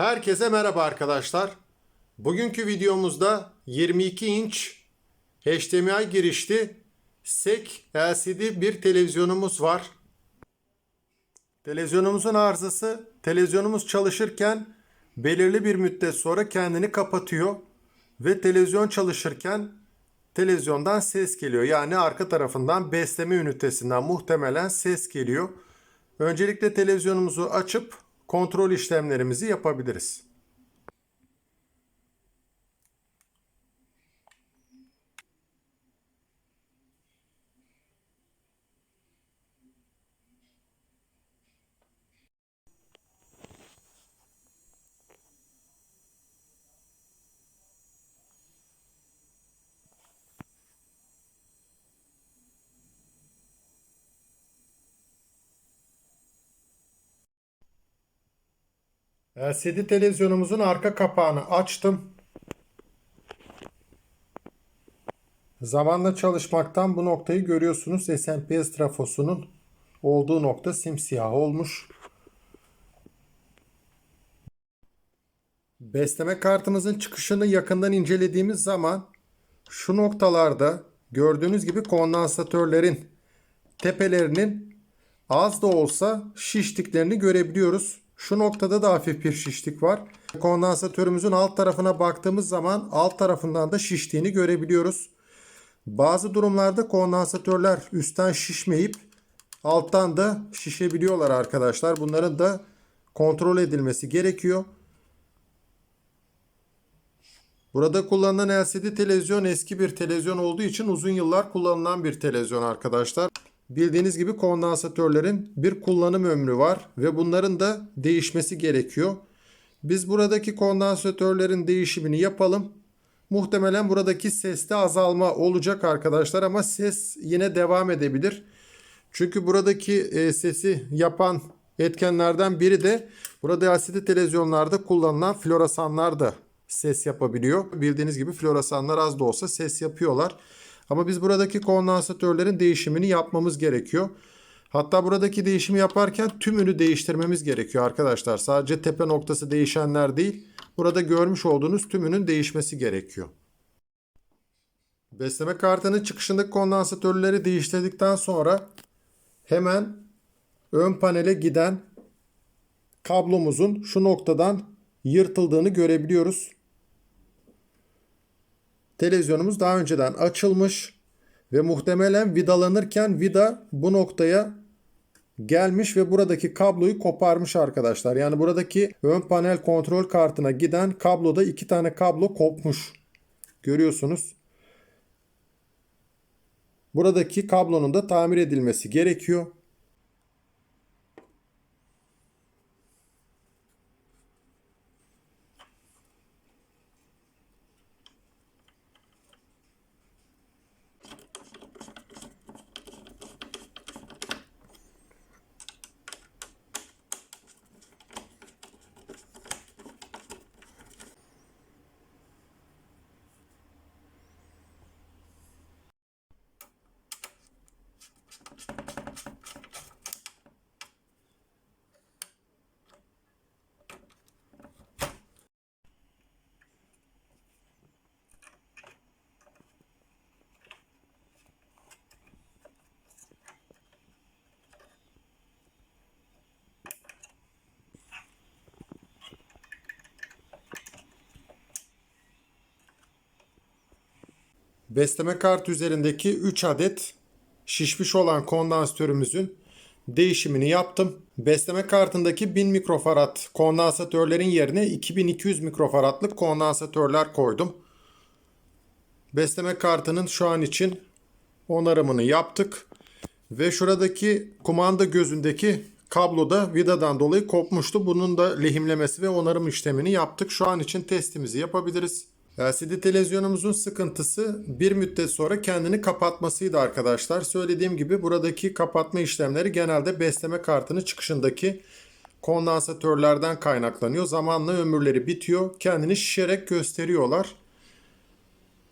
Herkese merhaba arkadaşlar. Bugünkü videomuzda 22 inç HDMI girişli SEC LCD bir televizyonumuz var. Televizyonumuzun arızası televizyonumuz çalışırken belirli bir müddet sonra kendini kapatıyor ve televizyon çalışırken televizyondan ses geliyor. Yani arka tarafından besleme ünitesinden muhtemelen ses geliyor. Öncelikle televizyonumuzu açıp kontrol işlemlerimizi yapabiliriz. LCD televizyonumuzun arka kapağını açtım. Zamanla çalışmaktan bu noktayı görüyorsunuz. SMPS trafosunun olduğu nokta simsiyah olmuş. Besleme kartımızın çıkışını yakından incelediğimiz zaman şu noktalarda gördüğünüz gibi kondansatörlerin tepelerinin az da olsa şiştiklerini görebiliyoruz. Şu noktada da hafif bir şişlik var. Kondansatörümüzün alt tarafına baktığımız zaman alt tarafından da şiştiğini görebiliyoruz. Bazı durumlarda kondansatörler üstten şişmeyip alttan da şişebiliyorlar arkadaşlar. Bunların da kontrol edilmesi gerekiyor. Burada kullanılan LCD televizyon eski bir televizyon olduğu için uzun yıllar kullanılan bir televizyon arkadaşlar. Bildiğiniz gibi kondansatörlerin bir kullanım ömrü var ve bunların da değişmesi gerekiyor. Biz buradaki kondansatörlerin değişimini yapalım. Muhtemelen buradaki seste azalma olacak arkadaşlar ama ses yine devam edebilir. Çünkü buradaki e, sesi yapan etkenlerden biri de burada LCD televizyonlarda kullanılan floresanlar da ses yapabiliyor. Bildiğiniz gibi floresanlar az da olsa ses yapıyorlar. Ama biz buradaki kondansatörlerin değişimini yapmamız gerekiyor. Hatta buradaki değişimi yaparken tümünü değiştirmemiz gerekiyor arkadaşlar. Sadece tepe noktası değişenler değil. Burada görmüş olduğunuz tümünün değişmesi gerekiyor. Besleme kartının çıkışındaki kondansatörleri değiştirdikten sonra hemen ön panele giden kablomuzun şu noktadan yırtıldığını görebiliyoruz. Televizyonumuz daha önceden açılmış ve muhtemelen vidalanırken vida bu noktaya gelmiş ve buradaki kabloyu koparmış arkadaşlar. Yani buradaki ön panel kontrol kartına giden kabloda iki tane kablo kopmuş. Görüyorsunuz. Buradaki kablonun da tamir edilmesi gerekiyor. Besleme kartı üzerindeki 3 adet şişmiş olan kondansatörümüzün değişimini yaptım. Besleme kartındaki 1000 mikrofarad kondansatörlerin yerine 2200 mikrofaradlık kondansatörler koydum. Besleme kartının şu an için onarımını yaptık. Ve şuradaki kumanda gözündeki kablo da vidadan dolayı kopmuştu. Bunun da lehimlemesi ve onarım işlemini yaptık. Şu an için testimizi yapabiliriz. LCD televizyonumuzun sıkıntısı bir müddet sonra kendini kapatmasıydı arkadaşlar. Söylediğim gibi buradaki kapatma işlemleri genelde besleme kartının çıkışındaki kondansatörlerden kaynaklanıyor. Zamanla ömürleri bitiyor. Kendini şişerek gösteriyorlar.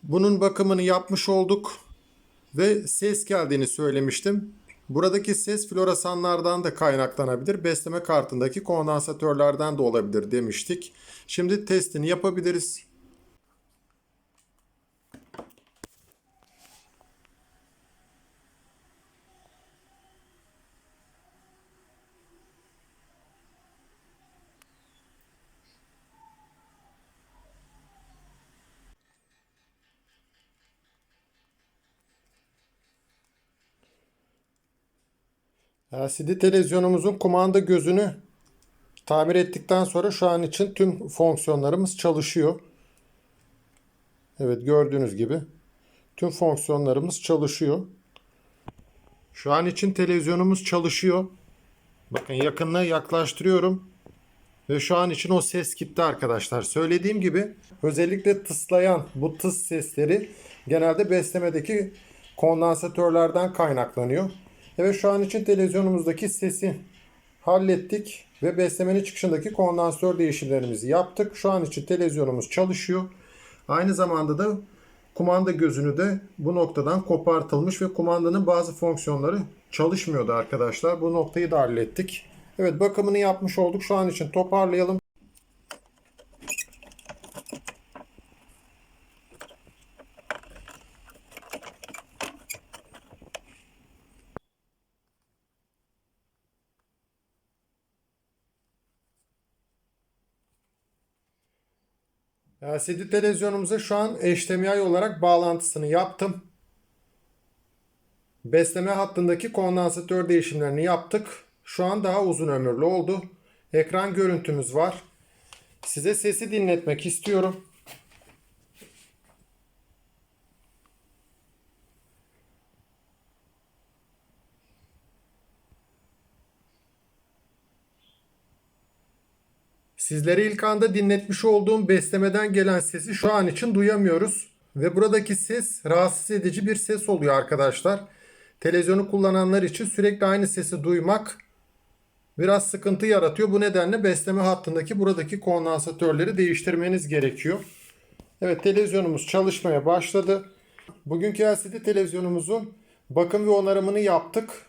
Bunun bakımını yapmış olduk ve ses geldiğini söylemiştim. Buradaki ses floresanlardan da kaynaklanabilir. Besleme kartındaki kondansatörlerden de olabilir demiştik. Şimdi testini yapabiliriz. LCD televizyonumuzun kumanda gözünü tamir ettikten sonra şu an için tüm fonksiyonlarımız çalışıyor. Evet gördüğünüz gibi tüm fonksiyonlarımız çalışıyor. Şu an için televizyonumuz çalışıyor. Bakın yakınlığı yaklaştırıyorum. Ve şu an için o ses gitti arkadaşlar. Söylediğim gibi özellikle tıslayan bu tıs sesleri genelde beslemedeki kondansatörlerden kaynaklanıyor. Evet şu an için televizyonumuzdaki sesi hallettik ve beslemenin çıkışındaki kondansatör değişimlerimizi yaptık. Şu an için televizyonumuz çalışıyor. Aynı zamanda da kumanda gözünü de bu noktadan kopartılmış ve kumandanın bazı fonksiyonları çalışmıyordu arkadaşlar. Bu noktayı da hallettik. Evet bakımını yapmış olduk. Şu an için toparlayalım. LCD televizyonumuza şu an HDMI olarak bağlantısını yaptım. Besleme hattındaki kondansatör değişimlerini yaptık. Şu an daha uzun ömürlü oldu. Ekran görüntümüz var. Size sesi dinletmek istiyorum. Sizlere ilk anda dinletmiş olduğum beslemeden gelen sesi şu an için duyamıyoruz. Ve buradaki ses rahatsız edici bir ses oluyor arkadaşlar. Televizyonu kullananlar için sürekli aynı sesi duymak biraz sıkıntı yaratıyor. Bu nedenle besleme hattındaki buradaki kondansatörleri değiştirmeniz gerekiyor. Evet televizyonumuz çalışmaya başladı. Bugünkü LCD televizyonumuzun bakım ve onarımını yaptık.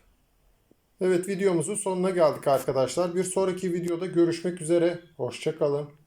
Evet videomuzun sonuna geldik arkadaşlar. Bir sonraki videoda görüşmek üzere. Hoşçakalın.